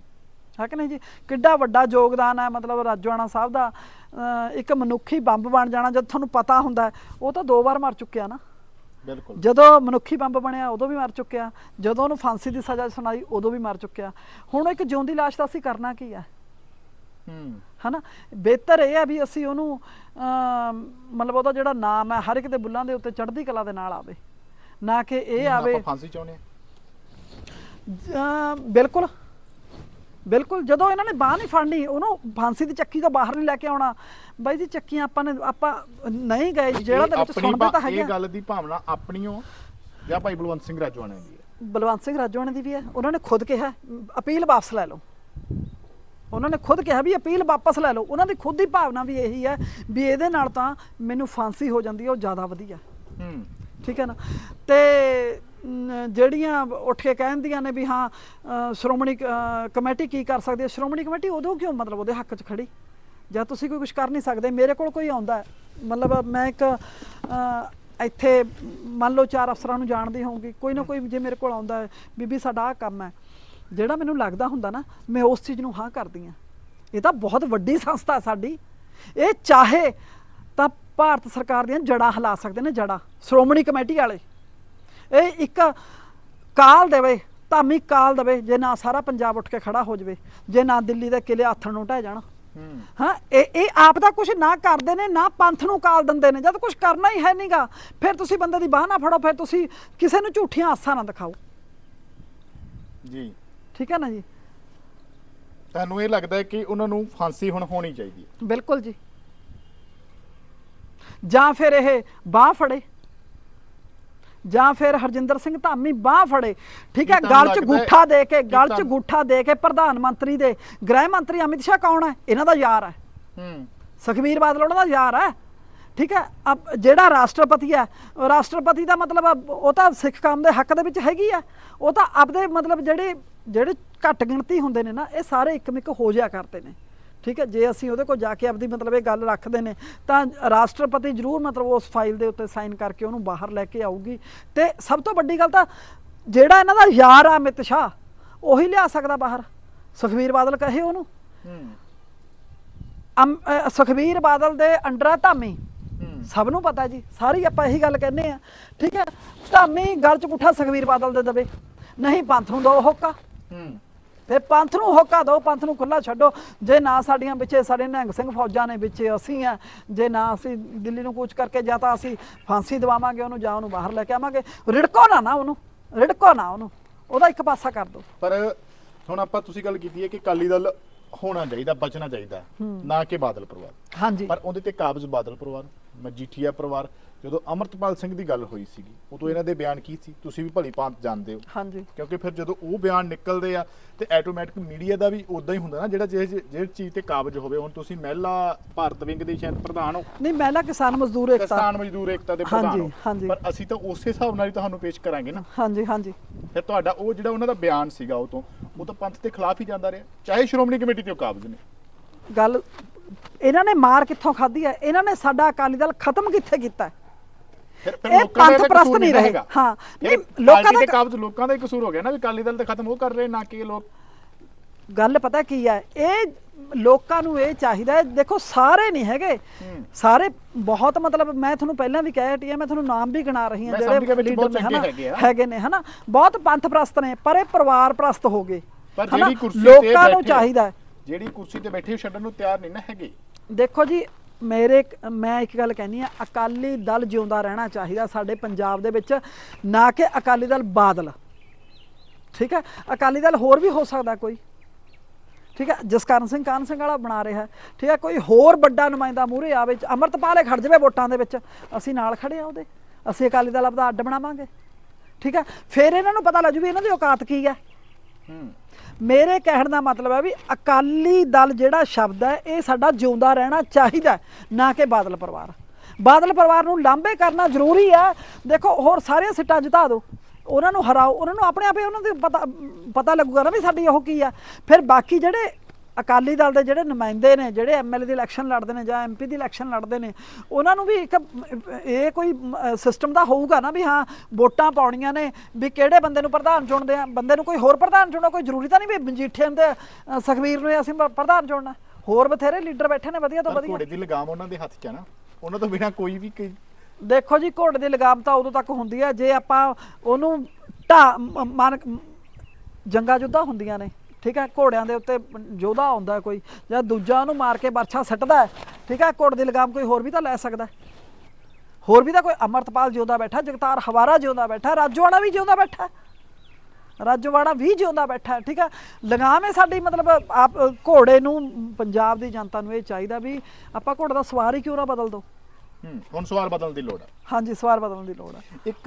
ਹੈ ਕਿ ਨਹੀਂ ਜੀ? ਕਿੱਡਾ ਵੱਡਾ ਯੋਗਦਾਨ ਹੈ ਮਤਲਬ ਰਾਜੋਆਣਾ ਸਾਹਿਬ ਦਾ। ਇੱਕ ਮਨੁੱਖੀ ਬੰਬ ਬਣ ਜਾਣਾ ਜਦ ਤੁਹਾਨੂੰ ਪਤਾ ਹੁੰਦਾ ਉਹ ਤਾਂ ਦੋ ਵਾਰ ਮਰ ਚੁੱਕਿਆ ਨਾ। ਬਿਲਕੁਲ। ਜਦੋਂ ਮਨੁੱਖੀ ਬੰਬ ਬਣਿਆ ਉਦੋਂ ਵੀ ਮਰ ਚੁੱਕਿਆ। ਜਦੋਂ ਉਹਨੂੰ ਫਾਂਸੀ ਦੀ ਸਜ਼ਾ ਸੁਣਾਈ ਉਦੋਂ ਵੀ ਮਰ ਚੁੱਕਿਆ। ਹੁਣ ਇੱਕ ਜਿਉਂਦੀ ਲਾਸ਼ ਦਾ ਅਸੀਂ ਕਰਨਾ ਕੀ ਹੈ? ਹੂੰ। ਹਨਾ? ਬਿਹਤਰ ਇਹ ਹੈ ਵੀ ਅਸੀਂ ਉਹਨੂੰ ਮਤਲਬ ਉਹਦਾ ਜਿਹੜਾ ਨਾਮ ਹੈ ਹਰ ਇੱਕ ਦੇ ਬੁੱਲਾਂ ਦੇ ਉੱਤੇ ਚੜ੍ਹਦੀ ਕਲਾ ਦੇ ਨਾਲ ਆਵੇ। ਨਾ ਕਿ ਇਹ ਆਵੇ। ਫਾਂਸੀ ਚਾਹੁੰਦੇ ਬਿਲਕੁਲ। ਬਿਲਕੁਲ ਜਦੋਂ ਇਹਨਾਂ ਨੇ ਬਾਹ ਨਹੀਂ ਫੜਨੀ ਉਹਨੂੰ ਫਾਂਸੀ ਦੀ ਚੱਕੀ ਤੋਂ ਬਾਹਰ ਨਹੀਂ ਲੈ ਕੇ ਆਉਣਾ। ਬਾਈ ਜੀ ਚੱਕੀਆਂ ਆਪਾਂ ਨੇ ਆਪਾਂ ਨਹੀਂ ਗਏ ਜਿਹੜਾ ਦੇ ਵਿੱਚ ਸੁਣਦੇ ਤਾਂ ਹੈਗੇ ਇਹ। ਗੱਲ ਦੀ ਭਾਵਨਾ ਆਪਣੀਓ ਜਾਂ ਭਾਈ ਬਲਵੰਤ ਸਿੰਘ ਰਾਜਵਾਨੇ ਦੀ ਹੈ? ਬਲਵੰਤ ਸਿੰਘ ਰਾਜੋਆਣੇ ਦੀ ਵੀ ਹੈ। ਉਹਨਾਂ ਨੇ ਖੁਦ ਕਿਹਾ ਅਪੀਲ ਵਾਪਸ ਲੈ ਲਓ। ਉਹਨਾਂ ਨੇ ਖੁਦ ਕਿਹਾ ਵੀ ਅਪੀਲ ਵਾਪਸ ਲੈ ਲਓ। ਉਹਨਾਂ ਦੀ ਖੁਦ ਦੀ ਭਾਵਨਾ ਵੀ ਇਹੀ ਹੈ ਵੀ ਇਹਦੇ ਨਾਲ ਤਾਂ ਮੈਨੂੰ ਫਾਂਸੀ ਹੋ ਜਾਂਦੀ ਹੈ ਉਹ ਜ਼ਿਆਦਾ ਵਧੀਆ। ਹੂੰ। ਠੀਕ ਹੈ ਨਾ? ਤੇ ਜਿਹੜੀਆਂ ਉੱਠ ਕੇ ਕਹਿੰਦੀਆਂ ਨੇ ਵੀ ਹਾਂ ਸ਼੍ਰੋਮਣੀ ਕਮੇਟੀ ਕੀ ਕਰ ਸਕਦੀ ਹੈ? ਸ਼੍ਰੋਮਣੀ ਕਮੇਟੀ ਉਦੋਂ ਕਿਉਂ ਮਤਲਬ ਉਹਦੇ ਹੱਕ 'ਚ ਖੜੀ? ਜਾਂ ਤੁਸੀਂ ਕੋਈ ਕੁਝ ਕਰ ਨਹੀਂ ਸਕਦੇ? ਮੇਰੇ ਕੋਲ ਕੋਈ ਆਉਂਦਾ ਮਤਲਬ ਮੈਂ ਇੱਕ ਇੱਥੇ ਮੰਨ ਲਓ ਚਾਰ ਅਫਸਰਾਂ ਨੂੰ ਜਾਣਦੀ ਹੋਊਗੀ। ਕੋਈ ਨਾ ਕੋਈ ਜੇ ਮੇਰੇ ਕੋਲ ਆਉਂਦਾ ਬੀਬੀ ਸਾਡਾ ਆਹ ਕੰਮ ਹੈ। ਜਿਹੜਾ ਮੈਨੂੰ ਲੱਗਦਾ ਹੁੰਦਾ ਨਾ ਮੈਂ ਉਸ ਚੀਜ਼ ਨੂੰ ਹਾਂ ਕਰਦੀ ਹਾਂ। ਇਹ ਤਾਂ ਬਹੁਤ ਵੱਡੀ ਸੰਸਥਾ ਸਾਡੀ। ਇਹ ਚਾਹੇ ਤਾਂ ਭਾਰਤ ਸਰਕਾਰ ਦੀਆਂ ਜੜਾਂ ਹਿਲਾ ਸਕਦੇ ਨੇ ਜੜਾਂ ਸ਼੍ਰੋਮਣੀ ਕਮੇਟੀ ਵਾਲੇ। ਇਹ ਇੱਕ ਕਾਲ ਦੇਵੇ ਧਾਮੀ ਕਾਲ ਦੇਵੇ ਜੇ ਨਾ ਸਾਰਾ ਪੰਜਾਬ ਉੱਠ ਕੇ ਖੜਾ ਹੋ ਜਾਵੇ ਜੇ ਨਾ ਦਿੱਲੀ ਦੇ ਕਿਲੇ ਹੱਥਣ ਨੂੰ ਢਹਿ ਜਾਣ। ਹੂੰ। ਹਾਂ ਇਹ ਇਹ ਆਪ ਦਾ ਕੁਝ ਨਾ ਕਰਦੇ ਨੇ ਨਾ ਪੰਥ ਨੂੰ ਕਾਲ ਦਿੰਦੇ ਨੇ। ਜਦ ਕੁਝ ਕਰਨਾ ਹੀ ਹੈ ਨਹੀਂਗਾ ਫਿਰ ਤੁਸੀਂ ਬੰਦੇ ਦੀ ਬਾਹ ਨਾ ਫੜੋ ਫਿਰ ਤੁਸੀਂ ਕਿਸੇ ਨੂੰ ਝੂਠੀਆਂ ਆਸਾਂ ਨਾ ਦਿਖਾਓ। ਜੀ। ਠੀਕ ਹੈ ਨਾ ਜੀ? ਤੁਹਾਨੂੰ ਇਹ ਲੱਗਦਾ ਹੈ ਕਿ ਉਹਨਾਂ ਨੂੰ ਫਾਂਸੀ ਹੁਣ ਹੋਣੀ ਚਾਹੀਦੀ ਹੈ? ਬਿਲਕੁਲ ਜੀ। ਜਾਂ ਫਿਰ ਇਹ ਬਾਹ ਫੜੇ। ਜਾਂ ਫਿਰ ਹਰਜਿੰਦਰ ਸਿੰਘ ਧਾਮੀ ਬਾਹ ਫੜੇ। ਠੀਕ ਹੈ ਗਲ 'ਚ ਗੂਠਾ ਦੇ ਕੇ ਗਲ 'ਚ ਗੂਠਾ ਦੇ ਕੇ ਪ੍ਰਧਾਨ ਮੰਤਰੀ ਦੇ। ਗ੍ਰਹਿ ਮੰਤਰੀ ਅਮਿਤ ਸ਼ਾਹ ਕੌਣ ਹੈ? ਇਹਨਾਂ ਦਾ ਯਾਰ ਹੈ। ਹੂੰ। ਸੁਖਬੀਰ ਬਾਦਲ ਉਹਨਾਂ ਦਾ ਯਾਰ ਹੈ। ਠੀਕ ਹੈ ਜਿਹੜਾ ਰਾਸ਼ਟਰਪਤੀ ਹੈ ਰਾਸ਼ਟਰਪਤੀ ਦਾ ਮਤਲਬ ਉਹ ਤਾਂ ਸਿੱਖ ਕੌਮ ਦੇ ਹੱਕ ਦੇ ਵਿੱਚ ਹੈਗੀ ਆ ਉਹ ਤਾਂ ਆਪਦੇ ਮਤਲਬ ਜਿਹੜੇ ਜਿਹੜੇ ਘੱਟ ਗਿਣਤੀ ਹੁੰਦੇ ਨੇ ਨਾ ਇਹ ਸਾਰੇ ਇੱਕ ਮਿੱਕ ਹੋ ਜਿਆ ਕਰਦੇ ਨੇ। ਠੀਕ ਹੈ ਜੇ ਅਸੀਂ ਉਹਦੇ ਕੋਲ ਜਾ ਕੇ ਆਪਦੀ ਮਤਲਬ ਇਹ ਗੱਲ ਰੱਖਦੇ ਨੇ ਤਾਂ ਰਾਸ਼ਟਰਪਤੀ ਜ਼ਰੂਰ ਮਤਲਬ ਉਸ ਫਾਈਲ ਦੇ ਉੱਤੇ ਸਾਈਨ ਕਰਕੇ ਉਹਨੂੰ ਬਾਹਰ ਲੈ ਕੇ ਆਊਗੀ। ਤੇ ਸਭ ਤੋਂ ਵੱਡੀ ਗੱਲ ਤਾਂ ਜਿਹੜਾ ਇਹਨਾਂ ਦਾ ਯਾਰ ਆ ਅਮਿਤ ਸ਼ਾਹ ਉਹੀ ਲਿਆ ਸਕਦਾ ਬਾਹਰ। ਸੁਖਬੀਰ ਬਾਦਲ ਕਹੇ ਉਹਨੂੰ। ਸੁਖਬੀਰ ਬਾਦਲ ਦੇ ਅੰਡਰ ਧਾਮੀ। ਸਭ ਨੂੰ ਪਤਾ ਜੀ ਸਾਰੀ ਆਪਾਂ ਇਹੀ ਗੱਲ ਕਹਿੰਦੇ ਆ। ਠੀਕ ਹੈ ਧਾਮੀ ਗਲ ਚ ਪੁੱਠਾ ਸੁਖਬੀਰ ਬਾਦਲ ਦੇ ਦਵੇ। ਨਹੀਂ ਪੰਥ ਨੂੰ ਦੋ ਹੋਕਾ। ਤੇ ਪੰਥ ਨੂੰ ਹੋਕਾ ਦਿਓ ਪੰਥ ਨੂੰ ਖੁੱਲਾ ਛੱਡੋ। ਜੇ ਨਾ ਸਾਡੀਆਂ ਵਿੱਚੇ ਸਾਡੇ ਨਿਹੰਗ ਸਿੰਘ ਫੌਜਾਂ ਨੇ ਵਿੱਚੇ ਅਸੀਂ ਆ ਜੇ ਨਾ ਅਸੀਂ ਦਿੱਲੀ ਨੂੰ ਕੂਚ ਕਰਕੇ ਜਾਂ ਤਾਂ ਅਸੀਂ ਫਾਂਸੀ ਦਵਾਵਾਂਗੇ ਉਹਨੂੰ ਜਾਂ ਉਹਨੂੰ ਬਾਹਰ ਲੈ ਕੇ ਆਵਾਂਗੇ। ਰਿੜਕੋ ਨਾ ਨਾ ਉਹਨੂੰ ਰਿੜਕੋ ਨਾ ਉਹਨੂੰ ਉਹਦਾ ਇੱਕ ਪਾਸਾ ਕਰ ਦਿਓ। ਪਰ ਹੁਣ ਆਪਾਂ ਤੁਸੀਂ ਗੱਲ ਕੀਤੀ ਹੈ ਕਿ ਅਕਾਲੀ ਦਲ ਹੋਣਾ ਚਾਹੀਦਾ ਬਚਣਾ ਚਾਹੀਦਾ ਨਾ ਕਿ ਬਾਦਲ ਪਰਿਵਾਰ। ਹਾਂਜੀ। ਪਰ ਉਹਦੇ ਤੇ ਕਾਬਜ਼ ਬਾਦਲ ਪਰਿਵਾਰ ਮਜੀਠੀਆ ਪਰਿਵਾਰ ਜਦੋਂ ਅਮਰਤਪਾਲ ਸਿੰਘ ਦੀ ਗੱਲ ਹੋਈ ਸੀਗੀ ਉਦੋਂ ਇਹਨਾਂ ਦੇ ਬਿਆਨ ਕੀ ਸੀ? ਤੁਸੀਂ ਵੀ ਭਲੀ ਭਾਂਤ ਜਾਣਦੇ ਹੋ। ਹਾਂਜੀ। ਕਿਉਂਕਿ ਫਿਰ ਜਦੋਂ ਉਹ ਬਿਆਨ ਨਿਕਲਦੇ ਆ ਤੇ ਆਟੋਮੈਟਿਕ ਮੀਡੀਆ ਦਾ ਵੀ ਉਦਾਂ ਹੀ ਹੁੰਦਾ ਨਾ ਜਿਹੜਾ ਜੇ ਜਿਹੜੀ ਚੀਜ਼ ਤੇ ਕਾਬਜ਼ ਹੋਵੇ। ਹੁਣ ਤੁਸੀਂ ਮਹਿਲਾ ਭਾਰਤ ਵਿੰਗ ਦੇ ਸ਼ਾਇਦ ਪ੍ਰਧਾਨ ਹੋ। ਨਹੀਂ ਮਹਿਲਾ ਕਿਸਾਨ ਮਜ਼ਦੂਰ ਏਕਤਾ। ਕਿਸਾਨ ਮਜ਼ਦੂਰ ਏਕਤਾ ਦੇ ਪ੍ਰਧਾਨ ਹੋ। ਹਾਂਜੀ। ਪਰ ਅਸੀਂ ਤਾਂ ਉਸੇ ਹਿਸਾਬ ਨਾਲ ਹੀ ਤੁਹਾਨੂੰ ਪੇਸ਼ ਕਰਾਂਗੇ ਨਾ। ਹਾਂਜੀ ਹਾਂਜੀ। ਫਿਰ ਤੁਹਾਡਾ ਉਹ ਜਿਹੜਾ ਉਹਨਾਂ ਦਾ ਬਿਆਨ ਸੀਗਾ ਉਹ ਤੋਂ ਉਹ ਤਾਂ ਪੰਥ ਦੇ ਖਿਲਾਫ ਹੀ ਜਾਂਦਾ ਰਿਹਾ। ਚਾਹੇ ਸ਼੍ਰੋਮਣੀ ਕਮੇਟੀ ਤੇ ਕਾਬਜ਼ ਨੇ। ਗੱਲ ਇਹਨਾਂ ਨੇ ਮਾਰ ਕਿੱਥੋਂ ਖਾਧੀ ਹੈ? ਇਹਨਾਂ ਨੇ ਸਾਡਾ ਅਕਾਲੀ ਦਲ ਖਤਮ ਕਿੱਥੇ ਕੀਤਾ? ਇਹ ਪੰਥ ਪ੍ਰਸਤ ਨਹੀਂ ਰਹੇ। ਹਾਂ, ਨਹੀਂ, ਲੋਕਾਂ ਦਾ ਕਾਬਜ਼ ਲੋਕਾਂ ਦਾ ਹੀ ਕਸੂਰ ਹੋ ਗਿਆ ਨਾ ਵੀ ਅਕਾਲੀ ਦਲ ਤਾਂ ਖਤਮ ਉਹ ਕਰ ਰਹੇ ਨਾ ਕਿ ਲੋਕ ਗੱਲ ਪਤਾ ਕੀ ਹੈ ਇਹ ਲੋਕਾਂ ਨੂੰ ਇਹ ਚਾਹੀਦਾ ਹੈ ਦੇਖੋ ਸਾਰੇ ਨਹੀਂ ਹੈਗੇ। ਸਾਰੇ ਬਹੁਤ ਮਤਲਬ ਮੈਂ ਤੁਹਾਨੂੰ ਪਹਿਲਾਂ ਵੀ ਕਹਿ ਹਟੀ ਮੈਂ ਤੁਹਾਨੂੰ ਨਾਮ ਵੀ ਗਿਣਾ ਰਹੀ ਵਿੱਚ leader ਬਹੁਤ ਨੇ, ਹਨਾ, ਹੈਗੇ ਆ। ਨੇ ਹਨਾ ਬਹੁਤ ਪੰਥ ਪ੍ਰਸਤ ਨੇ ਪਰ ਇਹ ਪਰਿਵਾਰ ਪ੍ਰਸਤ ਹੋ ਗਏ ਪਰ ਹਨਾ, ਜਿਹੜੀ ਕੁਰਸੀ ਤੇ ਲੋਕਾਂ ਨੂੰ ਚਾਹੀਦਾ ਜਿਹੜੀ ਕੁਰਸੀ ਤੇ ਬੈਠੇ ਛੱਡਣ ਨੂੰ ਤਿਆਰ ਨਹੀਂ ਨਾ ਹੈਗੇ ਦੇਖੋ ਜੀ ਮੇਰੇ ਮੈਂ ਇੱਕ ਗੱਲ ਕਹਿਨੀ ਆ, ਅਕਾਲੀ ਦਲ ਜਿਉਂਦਾ ਰਹਿਣਾ ਚਾਹੀਦਾ ਸਾਡੇ ਪੰਜਾਬ ਦੇ ਵਿੱਚ, ਨਾ ਕਿ ਅਕਾਲੀ ਦਲ ਬਾਦਲ। ਠੀਕ ਹੈ? ਅਕਾਲੀ ਦਲ ਹੋਰ ਵੀ ਹੋ ਸਕਦਾ ਕੋਈ। ਠੀਕ ਹੈ? ਜਸਕਰਨ ਸਿੰਘ ਕਾਨ ਸਿੰਘ ਵਾਲਾ ਬਣਾ ਰਿਹਾ। ਠੀਕ ਹੈ? ਕੋਈ ਹੋਰ ਵੱਡਾ ਨੁਮਾਇੰਦਾ ਮੂਹਰੇ ਆਵੇ, ਅਮਰਤਪਾਲੇ ਖੜ ਜਾਵੇ ਵੋਟਾਂ ਦੇ ਵਿੱਚ। ਅਸੀਂ ਨਾਲ ਖੜੇ ਆ ਉਹਦੇ। ਅਸੀਂ ਅਕਾਲੀ ਦਲ ਆਪਦਾ ਅੱਡ ਬਣਾਵਾਂਗੇ। ਠੀਕ ਹੈ? ਫਿਰ ਇਹਨਾਂ ਨੂੰ ਪਤਾ ਲੱਗੂ ਵੀ ਇਹਨਾਂ ਦੀ ਔਕਾਤ ਕੀ ਹੈ। ਹੂੰ। ਮੇਰੇ ਕਹਿਣ ਦਾ ਮਤਲਬ ਹੈ ਵੀ ਅਕਾਲੀ ਦਲ ਜਿਹੜਾ ਸ਼ਬਦ ਹੈ, ਇਹ ਸਾਡਾ ਜਿਉਂਦਾ ਰਹਿਣਾ ਚਾਹੀਦਾ ਨਾ ਕਿ ਬਾਦਲ ਪਰਿਵਾਰ। ਬਾਦਲ ਪਰਿਵਾਰ ਨੂੰ ਲਾਂਭੇ ਕਰਨਾ ਜ਼ਰੂਰੀ ਆ ਦੇਖੋ, ਹੋਰ ਸਾਰੇ ਸਿੱਟਾਂ ਜਿਤਾ ਦਿਓ। ਉਹਨਾਂ ਨੂੰ ਹਰਾਓ, ਉਹਨਾਂ ਨੂੰ ਆਪਣੇ ਆਪੇ ਉਹਨਾਂ ਦੇ ਪਤਾ ਪਤਾ ਲੱਗੂਗਾ ਨਾ ਵੀ ਸਾਡੀ ਉਹ ਕੀ ਆ ਫਿਰ ਬਾਕੀ ਜਿਹੜੇ ਅਕਾਲੀ ਦਲ ਦੇ ਜਿਹੜੇ ਨੁਮਾਇੰਦੇ ਨੇ ਜਿਹੜੇ ਐਮਐਲਏ ਦੀ ਇਲੈਕਸ਼ਨ ਲੜਦੇ ਨੇ ਜਾਂ ਐਮਪੀ ਦੀ ਇਲੈਕਸ਼ਨ ਲੜਦੇ ਨੇ ਉਹਨਾਂ ਨੂੰ ਵੀ ਇੱਕ ਇਹ ਕੋਈ ਸਿਸਟਮ ਦਾ ਹੋਊਗਾ ਨਾ ਵੀ ਹਾਂ ਵੋਟਾਂ ਪਾਉਣੀਆਂ ਨੇ ਵੀ ਕਿਹੜੇ ਬੰਦੇ ਨੂੰ ਪ੍ਰਧਾਨ ਚੁਣਦੇ ਆ? ਬੰਦੇ ਨੂੰ ਕੋਈ ਹੋਰ ਪ੍ਰਧਾਨ ਚੁਣਨਾ ਕੋਈ ਜ਼ਰੂਰੀ ਤਾਂ ਨਹੀਂ ਵੀ ਮਜੀਠੇ ਦੇ ਅ, ਸੁਖਬੀਰ ਨੂੰ ਅਸੀਂ ਪ੍ਰਧਾਨ ਚੁਣਨਾ? ਹੋਰ ਬਥੇਰੇ ਲੀਡਰ ਬੈਠੇ ਨੇ ਵਧੀਆ ਤੋਂ ਵਧੀਆ। ਘੋੜੇ ਦੀ ਲਗਾਮ ਉਹਨਾਂ ਦੇ ਹੱਥ 'ਚ ਹੈ ਨਾ। ਉਹਨਾਂ ਤੋਂ ਬਿਨਾ ਕੋਈ ਵੀ ਦੇਖੋ ਜੀ ਘੋੜੇ ਦੀ ਲਗਾਮ ਤਾਂ ਉਦੋਂ ਤੱਕ ਹੁੰਦੀ ਹੈ ਜੇ ਆਪਾਂ ਉਹਨੂੰ ਢਾ ਮਨ ਜੰਗਾ ਜੁੱਧਾਂ ਹੁੰਦੀਆਂ ਨੇ। ਠੀਕ ਹੈ ਘੋੜਿਆਂ ਦੇ ਉੱਤੇ ਯੋਧਾ ਆਉਂਦਾ ਕੋਈ ਜਾਂ ਦੂਜਾ ਉਹਨੂੰ ਮਾਰ ਕੇ ਬਰਛਾ ਸੱਟਦਾ ਠੀਕ ਹੈ ਘੋੜੇ ਦੀ ਲਗਾਮ ਕੋਈ ਹੋਰ ਵੀ ਤਾਂ ਲੈ ਸਕਦਾ। ਹੋਰ ਵੀ ਤਾਂ ਕੋਈ ਅਮਰਤਪਾਲ ਜਿਉਂਦਾ ਬੈਠਾ ਜਗਤਾਰ ਹਵਾਰਾ ਜਿਉਂਦਾ ਬੈਠਾ ਰਾਜੋਆਣਾ ਵੀ ਜਿਉਂਦਾ ਬੈਠਾ ਰਾਜੋਆਣਾ ਵੀ ਜਿਉਂਦਾ ਬੈਠਾ ਠੀਕ ਹੈ। ਲਗਾਮ ਹੈ ਸਾਡੀ ਮਤਲਬ ਆਪ ਘੋੜੇ ਨੂੰ ਪੰਜਾਬ ਦੀ ਜਨਤਾ ਨੂੰ ਇਹ ਚਾਹੀਦਾ ਵੀ ਆਪਾਂ ਘੋੜੇ ਦਾ ਸਵਾਰ ਹੀ ਕਿਉਂ ਨਾ ਬਦਲ ਦੋ। ਹੂੰ ਹੁਣ ਸਵਾਲ ਬਦਲਣ ਦੀ ਲੋੜ ਹੈ ਹਾਂਜੀ ਸਵਾਰ ਬਦਲਣ ਦੀ ਲੋੜ ਹੈ ਇੱਕ